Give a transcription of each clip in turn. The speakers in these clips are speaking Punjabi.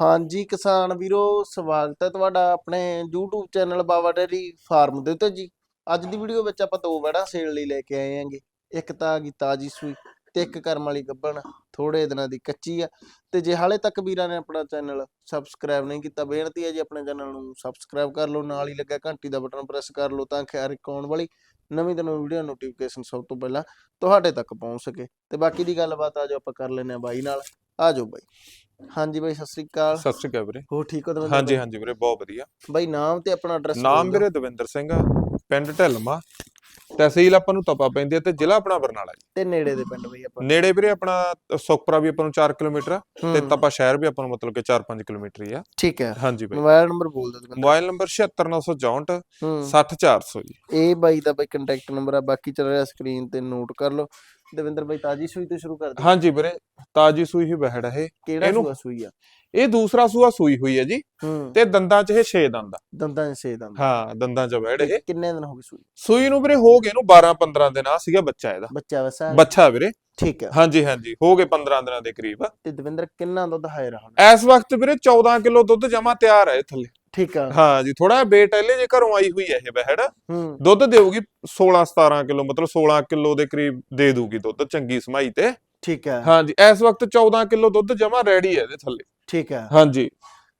ਹਾਂਜੀ ਕਿਸਾਨ ਵੀਰੋ ਸਵਾਗਤ ਹੈ ਤੁਹਾਡਾ ਆਪਣੇ YouTube channel Bawa dairy farm ਦੇ ਉੱਤੇ ਜੀ। ਅੱਜ ਦੀ ਵੀਡੀਓ ਵਿੱਚ ਆਪਾਂ ਦੋ ਵੜਾ ਸੇਲ ਲਈ ਲੈ ਕੇ ਆਏ ਆਂਗੇ ਇੱਕ ਤਾਂ ਆ ਗਈ ਤਾਜੀ ਸੂਈ ਤੇ ਇੱਕ ਕਰਮ ਵਾਲੀ ਗੱਬਣ ਥੋੜੇ ਦਿਨਾਂ ਦੀ ਕੱਚੀ ਆ। ਤੇ ਜੇ ਹਾਲੇ ਤੱਕ ਵੀਰਾਂ ਨੇ ਆਪਣਾ ਚੈਨਲ ਸਬਸਕ੍ਰਾਈਬ ਨਹੀਂ ਕੀਤਾ, ਬੇਨਤੀ ਹੈ ਜੀ ਆਪਣੇ ਚੈਨਲ ਨੂੰ ਸਬਸਕ੍ਰਾਈਬ ਕਰ ਲਓ, ਨਾਲ ਹੀ ਲੱਗਾ ਘੰਟੀ ਦਾ ਬਟਨ ਪ੍ਰੈਸ ਕਰ ਲਓ, ਤਾਂ ਕਿ ਹਰ ਇੱਕ ਆਉਣ ਵਾਲੀ ਨਵੀਂ ਤੋਂ ਨਵੀਂ ਵੀਡੀਓ ਨੋਟੀਫਿਕੇਸ਼ਨ ਸਭ ਤੋਂ ਪਹਿਲਾਂ ਤੁਹਾਡੇ ਤੱਕ ਪਹੁੰਚ ਸਕੇ। ਤੇ ਬਾਕੀ ਦੀ ਗੱਲਬਾਤ ਆ ਜੋ ਆਪਾਂ ਕਰ ਲੈਨੇ ਆ ਬਾਈ ਨਾਲ। ਆ ਜਾਓ ਬਾਈ। ਹਾਂਜੀ ਬਾਈ ਸਤਿ ਸ੍ਰੀ ਅਕਾਲ। ਸਤਿ ਸ਼੍ਰੀ ਅਕਾਲ ਵੀਰੇ। ਹੋ ਠੀਕ ਹੋ ਦਵਿੰਦਰ ਹਾਂਜੀ? ਹਾਂਜੀ ਵੀਰੇ ਬਹੁਤ ਵਧੀਆ। ਬਾਈ ਨਾਮ ਤੇ ਆਪਣਾ ਐਡਰੈਸ ਨਾਮ ਵੀਰੇ ਦਵਿੰਦਰ ਸਿੰਘ ਆ ਪਿੰਡ ਢਿਲਮਾ। ਤਹਿਸੀਲ ਆਪਾਂ ਨੂੰ ਤਪਾ ਪੈਂਦੀ ਹੈ ਤੇ ਜ਼ਿਲ੍ਹਾ ਆਪਣਾ ਬਰਨਾਲਾ ਜੀ। ਤੇ ਨੇੜੇ ਦੇ ਪਿੰਡ ਬਾਈ ਆਪਾਂ। ਨੇੜੇ ਵੀਰੇ ਆਪਣਾ ਸੁਖਪੁਰਾ ਵੀ ਆਪਾਂ ਨੂੰ 4 ਕਿਲੋਮੀਟਰ ਆ ਤੇ ਤਪਾ ਸ਼ਹਿਰ ਵੀ ਆਪਾਂ ਨੂੰ ਮਤਲਬ ਕਿ 4-5 ਕਿਲੋਮੀਟਰ ਹੀ ਆ। ਠੀਕ ਹੈ। ਹਾਂਜੀ ਬਾਈ। ਮੋਬਾਈਲ ਨੰਬਰ ਬੋਲ ਦਿਓ ਮੋਬਾਈਲ ਨੰਬਰ 76964 ਹੂੰ। 60400 ਜੀ। ਇਹ ਬਾਈ ਦਾ ਬਾਈ ਕੰਟੈਕਟ ਨੰਬਰ ਆ ਬਾਕੀ ਚੱਲ ਰਿਹਾ ਸਕਰੀਨ ਤੇ ਨੋਟ ਕਰ ਲਓ। ਦਵਿੰਦਰ ਬਾਈ ਤਾਜੀ ਸੂਈ ਤੋਂ ਸ਼ੁਰੂ ਕਰ ਦੇ ਹਾਂਜੀ ਵੀਰੇ ਤਾਜੀ ਸੂਈ ਹੀ ਬਹਿੜ ਹੈ ਕਿਹੜਾ ਸੂਆ ਸੂਈ ਆ? ਇਹ ਦੂਸਰਾ ਸੂਆ ਸੂਈ ਹੋਈ ਹੈ ਜੀ। ਤੇ ਦੰਦਾਂ 'ਚ ਇਹ 6 ਦੰਦ ਆ। ਦੰਦਾਂ ਦੇ ਸੇ ਦੰਦ। ਹਾਂ ਦੰਦਾਂ 'ਚ ਬਹਿੜ ਇਹ। ਕਿੰਨੇ ਦਿਨ ਹੋ ਗਏ ਸੂਈ? ਸੂਈ ਨੂੰ ਵੀਰੇ ਹੋ ਗਏ ਨੂੰ 12-15 ਦਿਨ ਆ ਸੀਗਾ ਬੱਚਾ ਇਹਦਾ। ਬੱਚਾ ਵਸਾ? ਬੱਚਾ ਵੀਰੇ। ਠੀਕ ਹੈ ਹਾਂਜੀ ਹਾਂਜੀ ਹੋ ਗਏ 15 ਦਿਨਾਂ ਦੇ ਕਰੀਬ। ਤੇ ਦਵਿੰਦਰ ਕਿੰਨਾ ਦੁੱਧ ਹੈ ਰਹਾ ਇਸ ਵਕਤ ਵੀਰੇ 14 ਕਿਲੋ ਦੁੱਧ ਜਮਾ ਤਿਆਰ ਹੈ ਥੱਲੇ। ਠੀਕ ਆ। ਹਾਂ ਜੀ ਥੋੜਾ ਬੇਟ ਇਹਲੇ ਜੇ ਘਰੋਂ ਆਈ ਹੋਈ ਹੈ ਇਹ ਬਹਿੜ ਹੂੰ। ਦੁੱਧ ਦੇਊਗੀ 16 17 ਕਿਲੋ ਮਤਲਬ 16 ਕਿਲੋ ਦੇ ਕਰੀਬ ਦੇ ਦੂਗੀ ਦੁੱਧ ਚੰਗੀ ਸਮਾਈ ਤੇ। ਠੀਕ ਹੈ ਹਾਂ ਜੀ ਇਸ ਵਕਤ 14 ਕਿਲੋ ਦੁੱਧ ਜਮਾ ਰੈਡੀ ਹੈ ਇਹਦੇ ਥੱਲੇ। ਠੀਕ ਹੈ ਹਾਂ ਜੀ।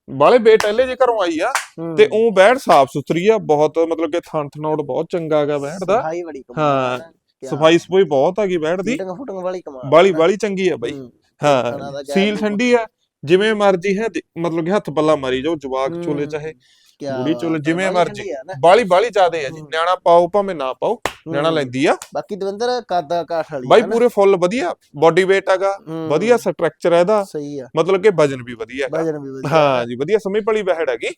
ਬਾਲੇ ਬੇਟ ਇਹਲੇ ਜੇ ਘਰੋਂ ਆਈ ਆ ਹੂੰ। ਤੇ ਉਹ ਬਹਿੜ ਸਾਫ਼ ਸੁਥਰੀ ਆ ਬਹੁਤ ਮਤਲਬ ਕਿ ਥਣ ਥਣੋੜ ਬਹੁਤ ਚੰਗਾ ਹੈਗਾ ਦਾ। ਸਫ਼ਾਈ ਬੜੀ ਕਮਾਲ ਹਾਂ, ਹੈ ਸਫ਼ਾਈ ਸਫ਼ਾਈ ਬਹੁਤ ਹੈਗੀ ਬਹਿੜ ਦੀ। ਫੁਟਿੰਗ ਵਾਲੀ ਕਮਾਲ ਬਾਲੀ ਹੈ। ਬਾਲੀ ਚੰਗੀ ਆ ਬਾਈ। ਹੂੰ, ਦਾ ਹਾਂ ਸੀਲ ਠੰਡੀ ਆ। ਜਿਵੇਂ ਮਰਜ਼ੀ ਹੈ ਮਤਲਬ ਕਿ ਹੱਥ ਪੱਲਾ ਮਾਰੀ ਜਾਓ ਜਵਾਕ ਚੋਲੇ। ਚਾਹੇ ਬੁੜੀ ਚੋਲੇ ਜਿਵੇਂ ਮਰਜ਼ੀ। ਬਾਲੀ ਬਾਲੀ ਜ਼ਿਆਦੇ ਆ ਜੀ। ਨਿਆਣਾ ਪਾਓ ਭਾਵੇਂ ਨਾ ਪਾਓ ਨਿਆਣਾ। ਲੈਂਦੀ ਆ। ਬਾਕੀ ਦਵਿੰਦਰ ਕਾਦਾ ਕਾਠ ਵਾਲੀ ਬਾਈ। ਪੂਰੇ ਫੁੱਲ ਵਧੀਆ। ਬਾਡੀ weight ਹੈਗਾ ਵਧੀਆ ਸਟਰਕਚਰ ਹੈ ਇਹਦਾ। ਸਹੀ ਆ। ਮਤਲਬ ਕਿ ਵਜਨ ਵੀ ਵਧੀਆ ਹੈਗਾ। ਵਜਨ ਵੀ ਵਧੀਆ। ਹਾਂ ਜੀ ਵਧੀਆ ਸਮੇਂ ਪਲੀ ਬਹਿੜ ਹੈਗੀ।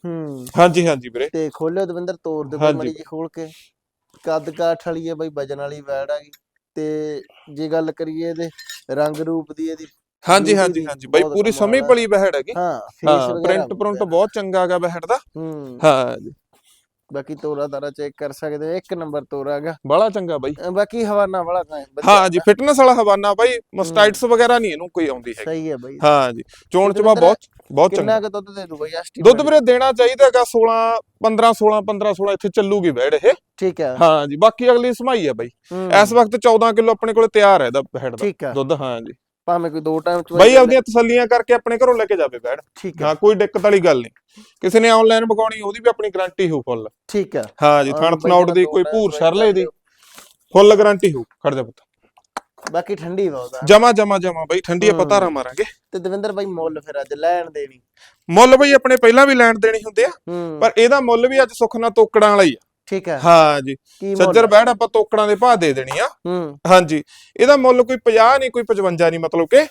ਹਾਂਜੀ ਹਾਂਜੀ ਵੀਰੇ। ਤੇ ਖੋਲਿਓ ਦਵਿੰਦਰ ਤੋੜ ਦੇ। ਮੜੀ ਜੀ ਖੋਲ ਕੇ। ਕੱਦ ਕਾਠ ਵਾਲੀ ਹੈ ਬਾਈ ਵਜਨ ਵਾਲੀ ਵੈੜ ਹੈਗੀ। ਤੇ ਜੇ ਗੱਲ ਕਰੀਏ ਇਹਦੇ ਰੰਗ ਰੂਪ ਦੀ ਇਹਦੀ ਹਾਂਜੀ ਹਾਂਜੀ ਹਾਂਜੀ। ਬਾਈ ਪੂਰੀ ਸਮੇਂ। ਪਲੀ ਬਹਿੜ ਹੈਗੀ। ਹਾਂ ਫੇਸ ਹਾਂ ਵਗੈਰਾ ਪ੍ਰਿੰਟ ਪ੍ਰਿੰਟ ਬਹੁਤ ਚੰਗਾ ਹੈਗਾ ਬਹਿੜ ਦਾ। ਹੂੰ। ਹਾਂ ਜੀ ਬਾਕੀ ਤੋਰਾ ਤਾਰਾ ਚੈੱਕ ਕਰ ਸਕਦੇ ਹੋ ਇੱਕ ਨੰਬਰ ਤੋਰਾ ਹੈਗਾ। ਬੜਾ ਚੰਗਾ ਬਾਈ। ਬਾਕੀ ਹਵਾਨਾ ਹੈ, ਵਧੀਆ। ਹਾਂ ਜੀ ਫਿਟਨੈਸ ਵਾਲਾ ਹਵਾਨਾ ਬਾਈ ਮਸਟਾਈਟਸ ਵਗੈਰਾ ਨਹੀਂ ਇਹਨੂੰ ਕੋਈ ਆਉਂਦੀ ਹੈਗੀ। ਸਹੀ ਹੈ ਬਾਈ। ਹਾਂ ਜੀ ਚੋਣ ਚਵਾ ਬਹੁਤ ਬਹੁਤ ਚੰਗਾ। ਕਿੰਨਾ ਕੁ ਦੁੱਧ ਦੇ ਦੂ ਬਾਈ? ਦੁੱਧ ਵੀਰੇ ਦੇਣਾ ਚਾਹੀਦਾ ਹੈਗਾ 16 15 16 15 16 ਇੱਥੇ ਚੱਲੂਗੀ ਬਹਿੜ ਇਹ। ਠੀਕ ਹੈ ਹਾਂ ਜੀ ਬਾਕੀ ਅਗਲੀ ਸਮਾਈ ਹੈ ਬਾਈ। ਹੂੰ, ਇਸ ਵਕਤ 14 ਕਿਲੋ ਆਪਣੇ ਕੋਲੇ ਤਿਆਰ ਹੈ ਦਾ। ਠੀਕ ਹੈ ਦੁੱਧ ਹਾਂ ਜੀ ਭਾਵੇਂ ਕੋਈ ਦੋ ਟਾਈਮ ਚ ਬਾਈ ਆਪਣੀਆਂ ਤਸੱਲੀਆਂ ਕਰਕੇ ਆਪਣੇ ਘਰੋਂ ਲੈ ਕੇ ਜਾਵੇ ਬਹਿੜ ਠੀਕ ਹੈ। ਹਾਂ ਕੋਈ ਦਿੱਕਤ ਵਾਲੀ ਗੱਲ ਨਹੀਂ। ਕਿਸੇ ਨੇ ਆਨਲਾਈਨ ਬਗਾਉਣੀ ਉਹਦੀ ਵੀ ਆਪਣੀ ਗਾਰੰਟੀ ਹੋਊ ਫੁੱਲ ਠੀਕ ਹੈ। ਹਾਂ ਜੀ ਹਾਂ, ਥਣ ਜਿਹੜਾ ਦੀ ਕੋਈ ਭੂਰ ਸਰਲੇ ਦੀ। ਫੁੱਲ ਗਾਰੰਟੀ ਹੋਊ ਖੜ ਜਾ ਪੁੱਤ। ਬਾਕੀ ਠੰਡੀ ਬਹੁਤ ਆ। ਜਮਾ ਜਮਾ ਜਮਾ ਬਾਈ ਠੰਡੀ ਆਪਾਂ ਹੂੰ। ਧਾਰਾਂ ਮਾਰਾਂਗੇ। ਤੇ ਦਵਿੰਦਰ ਬਾਈ ਮੁੱਲ ਫਿਰ ਅੱਜ ਲੈਣ ਦੇਣੀ। ਮੁੱਲ ਬਈ ਆਪਣੇ ਪਹਿਲਾਂ ਵੀ ਲੈਣ ਦੇਣੇ ਹੁੰਦੇ ਆ। ਹੂੰ। ਪਰ ਇਹਦਾ ਮੁੱਲ ਵੀ ਅੱਜ ਸੁੱਖ ਨਾਲ ਤੋਕੜਾਂ ਵਾਲਾ ਹੀ ਆ। ਠੀਕ ਹੈ। ਹਾਂ ਜੀ। ਸੱਜਰ ਬੈੜ ਆਪਾਂ ਤੋਕੜਾਂ ਦੇ ਭਾਅ ਦੇ ਦੇਣੀ ਆ। ਹੂੰ। ਹਾਂਜੀ। ਇਹਦਾ ਮੁੱਲ ਕੋਈ 50 ਨਹੀਂ ਕੋਈ 55 ਨਹੀਂ ਮਤਲਬ ਕਿ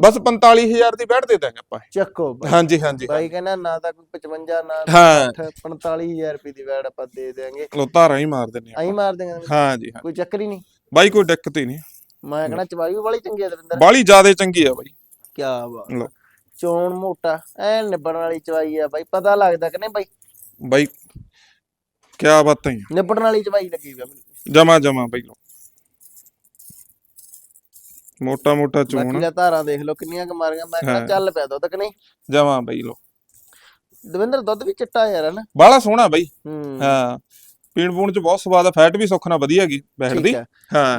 ਬਸ 45000 ਦੀ ਬੈੜ ਦੇ ਦਾਂਗੇ ਆਪਾਂ। ਚੱਕੋ ਹਾਂਜੀ ਹਾਂਜੀ। ਬਾਈ ਕਹਿੰਦਾ ਨਾ ਤਾਂ ਕੋਈ 55 ਨਾ ਹਾਂ। 45000 ਰੁਪਏ ਦੀ ਵੈੜ ਆਪਾਂ ਦੇ ਦੇਾਂਗੇ ਲੋ ਧਾਰਾਂ ਹੀ ਮਾਰ ਦਿੰਨੇ ਐਂ ਆ ਮਾਰ ਦੇਂਗੇ ਹਾਂ ਜੀ ਹਾਂ। ਕੋਈ ਚੱਕਰ ਹੀ ਨਹੀਂ। ਬਾਈ ਕੋਈ ਦਿੱਕਤ ਹੀ ਨਹੀਂ। ਮੈਂ ਕਹਿੰਦਾ ਚਵਾਈ ਵੀ ਚੰਗੀ ਆ ਦਵਿੰਦਰ। ਬਾਲੀ ਜ਼ਿਆਦੇ ਚੰਗੀ ਆ ਬਾਈ। ਕੀ ਬਾਤ। ਚੋਣ ਮੋਟਾ। ਐ ਨਿਬੜਨ ਵਾਲੀ ਚਵਾਈ ਆ ਬਾਈ। ਪਤਾ ਲੱਗਦਾ ਕਿ ਨਹੀਂ ਬਾਈ? ਬਾਈ ਕੀ ਬਾਤਾਂ ਹੀ ਨਿਬੜਨ ਵਾਲੀ ਚਵਾਈ ਲੱਗੀ ਹੋਈ ਆ ਮੈਨੂੰ। ਜਮਾ ਜਮਾ ਬਾਈ ਲੋ ਮੋਟਾ ਮੋਟਾ ਬਾਕੀ ਚੋਣ ਦਾ ਧਾਰਾਂ ਦੇਖ ਲਓ ਕਿੰਨੀਆਂ ਕੁ ਮਾਰੀਆਂ। ਮੈਂ ਕਹਿੰਦਾ ਹਾਂ। ਚੱਲ ਪਿਆ ਦੁੱਧ ਕਿ ਨਹੀਂ? ਜਮਾ ਬਾਈ ਲੋ ਦਵਿੰਦਰ ਦੁੱਧ ਵੀ ਚਿੱਟਾ ਯਾਰ ਹਨਾ? ਬਾਲਾ ਸੋਹਣਾ ਬਾਈ। ਹੂੰ। ਹਾਂ। ਪੀਣ ਪੂਣ ਚ ਬਹੁਤ ਸਵਾਦ ਆ ਫੈਟ ਵੀ ਸੁੱਖ ਨਾਲ ਵਧੀਆ ਹੈਗੀ ਬੈਠ ਠੀਕ ਦੀ ਹੈ।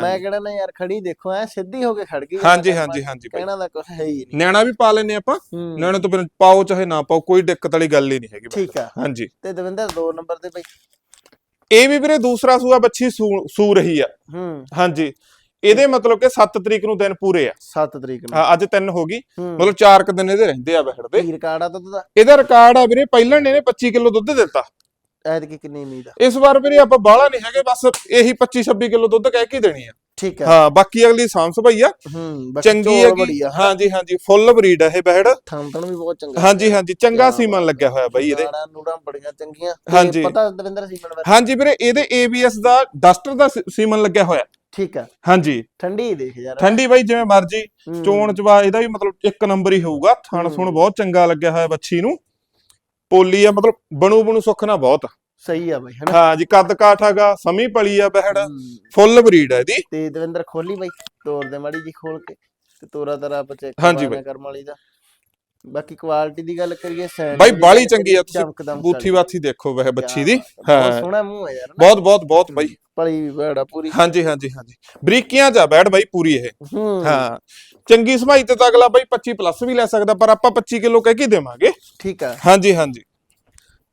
ਮੈਂ ਕਿਹੜਾ ਨਾ ਯਾਰ ਖੜੀ ਦੇਖੋ ਐ ਸਿੱਧੀ ਹੋ ਕੇ ਖੜ ਗਈ ਹਾਂਜੀ ਹਾਂਜੀ ਹਾਂਜੀ ਬਾਈ। ਕਹਿਣਾ ਦਾ ਕੁਝ ਹੈ ਹੀ ਨਹੀਂ। ਨਿਆਣਾ ਵੀ ਪਾ ਲੈਨੇ ਆਪਾਂ। ਹੂੰ। ਨਿਆਣੇ ਤੋਂ ਬਿਨ ਪਾਓ ਚਾਹੇ ਨਾ ਪਾਓ ਕੋਈ ਦਿੱਕਤ ਵਾਲੀ ਗੱਲ ਹੀ ਨਹੀਂ ਹੈਗੀ ਬਾਈ। ਠੀਕ ਆ। ਹਾਂਜੀ। ਤੇ ਦਵਿੰਦਰ ਦੋ ਨੰਬਰ ਤੇ ਬਈ। ਇਹ ਵੀ ਵੀਰੇ ਦੂਸਰਾ ਸੂਆ ਬੱਚੀ ਸੂ ਰਹੀ ਆ। ਹੂੰ। ਹਾਂਜੀ। ਇਹਦੇ ਮਤਲਬ ਕਿ 7 ਤਰੀਕ ਨੂੰ ਦਿਨ ਪੂਰੇ ਆ। 7 ਤਰੀਕ ਨੂੰ। ਅੱਜ 3 ਹੋ ਗਈ। ਮਤਲਬ 4 ਕ ਦਿਨ ਇਹਦੇ ਰਹਿੰਦੇ ਆ ਬਹਿੜ ਦੇ। ਵੀਰ ਕਾੜਾ ਦੁੱਧ ਦਾ? ਇਹਦਾ ਰਿਕਾਰਡ ਆ ਵੀਰੇ ਪਹਿਲਾਂ ਨੇ ਇਹਨੇ 25 ਕਿਲੋ ਦੁੱਧ ਦਿੱਤਾ। ਐਤਕੀ ਕਿੰਨੀ ਉਮੀਦ ਆ? ਇਸ ਵਾਰ ਵੀਰੇ ਆਪਾਂ ਬਾਹਲਾ ਨਹੀਂ ਹੈਗੇ ਬਸ ਇਹੀ 25 26 ਕਿਲੋ ਦੁੱਧ ਕਹਿ ਕੇ ਦੇਣੀ ਆ। ਠੀਕ ਆ ਹਾਂ ਬਾਕੀ ਅਗਲੀ ਸਾਂਭ ਭਈ ਆ। ਹੂੰ ਚੰਗੀ ਹੈਗੀ। ਹਾਂਜੀ ਹਾਂਜੀ ਫੁੱਲ ਬਰੀਡ ਆ ਇਹ ਬਹਿੜ ਥਣ ਵੀ ਬਹੁਤ ਚੰਗਾ। ਹਾਂਜੀ ਹਾਂਜੀ ਚੰਗਾ ਸੀਮਨ ਲੱਗਿਆ ਹੋਇਆ ਬਾਈ ਇਹਦੇ। ਨਾੜਾਂ ਨੂੜਾਂ ਬੜੀਆਂ ਚੰਗੀਆਂ। ਹਾਂਜੀ। ਪਤਾ ਦਵਿੰਦਰ ਸੀਮਨ ਬਾਰੇ? ਹਾਂਜੀ ਵੀਰੇ ਇਹਦੇ ABS ਦਾ ਡਸਟਰ ਦਾ ਸੀਮਨ ਲੱਗਿਆ ਹੋਇਆ। ਠੀਕ ਆ ਹਾਂਜੀ। ਠੰਡੀ ਦੇਖ ਯਾਰ। ਠੰਡੀ ਬਾਈ ਜਿਵੇਂ ਮਰਜ਼ੀ। ਹੂੰ, ਚੋਣ ਚਵਾ ਇਹਦਾ ਵੀ ਮਤਲਬ ਇੱਕ ਨੰਬਰ ਹੀ ਹੋਊਗਾ। ਥਣ ਹੂੰ। ਥੁਣ ਬਹੁਤ ਚੰਗਾ ਲੱਗਿਆ ਹੋਇਆ ਬੱਚੀ ਨੂੰ। ਪੋਲੀ ਆ ਮਤਲਬ ਬਣੂ ਬਣੂ ਸੁੱਖ ਨਾ ਬਹੁਤ। ਸਹੀ ਆ ਬਾਈ ਹਨਾ? ਹਾਂ ਜੀ ਕੱਦ ਕਾਠ ਹੈਗਾ ਸਮੀ ਪਲੀ ਆ ਬਹਿੜ ਹੂੰ। ਫੁੱਲ ਬਰੀਡ ਆ ਇਹਦੀ। ਤੇ ਦਵਿੰਦਰ ਖੋਲੀ ਬਾਈ ਤੋਰ ਦੇ ਮਾੜੀ ਜੀ ਖੋਲ ਕੇ ਤੇ ਤੋਰਾ ਤਰਾ ਆਪਾਂ ਚੈੱਕ ਹਾਂਜੀ ਬਾਈ। ਕਰਮ ਵਾਲੀ ਦਾ। ਬਾਕੀ ਕੁਆਲਿਟੀ ਦੀ ਗੱਲ ਕਰੀਏ ਸੈਂਡ ਬਾਈ ਬਾਲੀ ਚੰਗੀ ਆ ਤੁਸੀਂ ਚਮਕਦਮ ਬੂਥੀ ਬਾਥੀ ਦੇਖੋ ਵੈਸੇ ਬੱਚੀ ਦੀ। ਬਹੁਤ ਹਾਂ। ਸੋਹਣਾ ਮੂੰਹ ਹੈ ਯਾਰ ਨਾ? ਬਹੁਤ ਬਹੁਤ ਬਹੁਤ ਬਾਈ। ਪਲੀ ਵੀ ਬੜਾ ਪੂਰੀ। ਹਾਂਜੀ ਹਾਂਜੀ ਹਾਂਜੀ। ਬਰੀਕੀਆਂ ਜਾ ਬੈਠ ਬਾਈ ਪੂਰੀ ਇਹ। ਹੂੰ। ਹਾਂ। ਚੰਗੀ ਸਮਾਈ ਤੇ ਤਾਂ ਅਗਲਾ ਬਾਈ 25 ਪਲੱਸ ਵੀ ਲੈ ਸਕਦਾ ਪਰ ਆਪਾਂ 25 ਕਿਲੋ ਕਹਿ ਕੇ ਦੇਵਾਂਗੇ। ਠੀਕ ਆ। ਹਾਂਜੀ ਹਾਂਜੀ।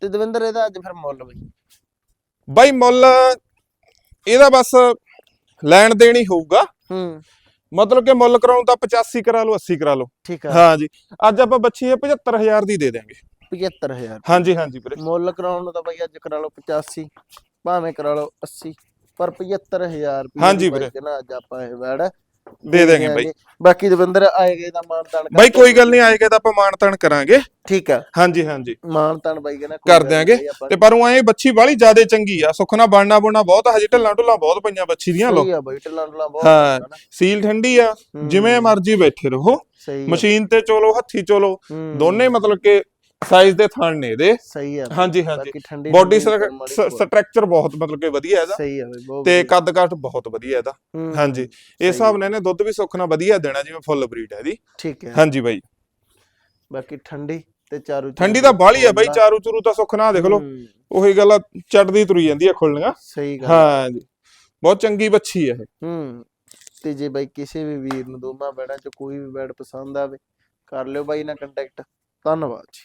ਤੇ ਦਵਿੰਦਰ ਇਹਦਾ ਅੱਜ ਫਿਰ ਮੁੱਲ ਬਈ। ਬਾਈ ਮੁੱਲ ਇਹਦਾ ਬਸ ਲੈਣ ਦੇਣ ਹੀ ਹੋਊਗਾ। ਹੂੰ। ਮਤਲਬ ਕਿ ਮੁੱਲ ਕਰਾਉਂ ਤਾਂ 85 ਕਰਾ ਲਓ 80 ਕਰਾ ਲਓ। ਠੀਕ ਆ। ਹਾਂਜੀ ਅੱਜ ਆਪਾਂ ਬੱਚੀ ਇਹ 75000 ਦੀ ਦੇ ਦਿਆਂਗੇ। 75000 ਹਾਂਜੀ ਹਾਂਜੀ ਵੀਰੇ। ਮੁੱਲ ਕਰਾਉਣ ਨੂੰ ਤਾਂ ਬਈ ਅੱਜ ਕਰਾ ਲਓ 85 ਭਾਵੇਂ ਕਰਾ ਲਓ 80 ਪਰ 75000 ਰੁਪਏ ਹਾਂਜੀ ਵੀਰੇ। ਨਾ ਅੱਜ ਆਪਾਂ ਇਹ ਵੈੜ ਦੇ ਦੇਂਗੇ ਬਾਈ। ਬਾਕੀ ਦਵਿੰਦਰ ਆਏਗੇ ਦਾ ਮਾਨਤਾਨ ਬਾਈ ਕੋਈ ਗੱਲ ਨਹੀਂ ਆਏਗਾ ਤਾਂ ਆਪਾਂ ਮਾਨਤਨ ਕਰਾਂਗੇ। ਠੀਕ ਆ। ਹਾਂਜੀ ਹਾਂਜੀ। ਮਾਨਤਾਨ ਬਾਈ ਕਹਿੰਦਾ ਕਰ ਦਿਆਂਗੇ। ਤੇ ਪਰ ਉਹ ਐ ਬੱਚੀ ਬਾਲੀ ਜ਼ਿਆਦੇ ਚੰਗੀ ਆ। ਸੁਖਣਾ ਬਣਨਾ ਬੁਣਨਾ ਬਹੁਤ ਹਜੇ ਢੱਲਾਂ ਢੁੱਲਾਂ ਬਹੁਤ ਪਈਆਂ ਬੱਚੀ ਦੀਆਂ ਲੋ। ਆ ਬਾਈ ਬਹੁਤ ਹਾਂ। ਸੀਲ ਠੰਡੀ ਆ ਜਿਵੇਂ ਮਰਜ਼ੀ ਬੈਠੇ ਰਹੋ। ਮਸ਼ੀਨ ਤੇ ਚੋਲੋ ਹੱਥੀ ਚੋਲੋ। ਦੋਨੇ ਮਤਲਬ ਕਿ ਸਾਈਜ਼ ਦੇ ਥਣ ਨੇ ਇਹਦੇ। ਸਹੀ ਆ ਹਾਂਜੀ ਹਾਂਜੀ। ਬਾਡੀ ਸਟਰਕਚਰ ਬਹੁਤ ਮਤਲਬ ਕਿ ਵਧੀਆ ਇਹਦਾ। ਸਹੀ ਬਾਈ ਬਹੁਤ ਤੇ। ਕੱਦ ਕਾਠ ਬਹੁਤ ਵਧੀਆ ਇਹਦਾ। ਹੂੰ, ਹਾਂਜੀ। ਇਸ ਹਿਸਾਬ ਨਾਲ ਇਹਨੇ ਦੁੱਧ ਵੀ ਸੁੱਖਣਾ ਵਧੀਆ ਦੇਣਾ ਜਿਵੇਂ ਫੁੱਲ ਬਰੀਡ ਹੈ ਇਹਦੀ। ਠੀਕ ਹੈ ਹਾਂਜੀ ਬਾਈ। ਬਾਕੀ ਠੰਡੀ ਤੇ ਚਾਰੂ ਠੰਡੀ ਤਾਂ ਬਾਹਲੀ ਆ ਬਾਈ। ਚਾਰੂ ਚੂਰੂ ਤਾਂ ਸੁੱਖਣਾ ਦੇਖ ਲਓ। ਹੂੰ, ਉਹੀ ਗੱਲ ਚੜਦੀ ਤੁਰੀ ਜਾਂਦੀ ਆ ਖੁੱਲਣੀਆਂ ਸਹੀ ਗੱਲ ਹਾਂਜੀ। ਬਹੁਤ ਚੰਗੀ ਬੱਚੀ ਆ ਇਹ। ਹੂੰ। ਤੇ ਜੇ ਬਾਈ ਕਿਸੇ ਵੀ ਵੀਰ ਨੂੰ ਦੋਵਾਂ ਬੈੜਾਂ ਚ ਕੋਈ ਵੀ ਬੈੜ ਪਸੰਦ ਆਵੇ ਕਰ ਲਿਓ ਬਾਈ ਨਾਲ ਕੰਟੈਕਟ ਧੰਨਵਾਦ ਜੀ।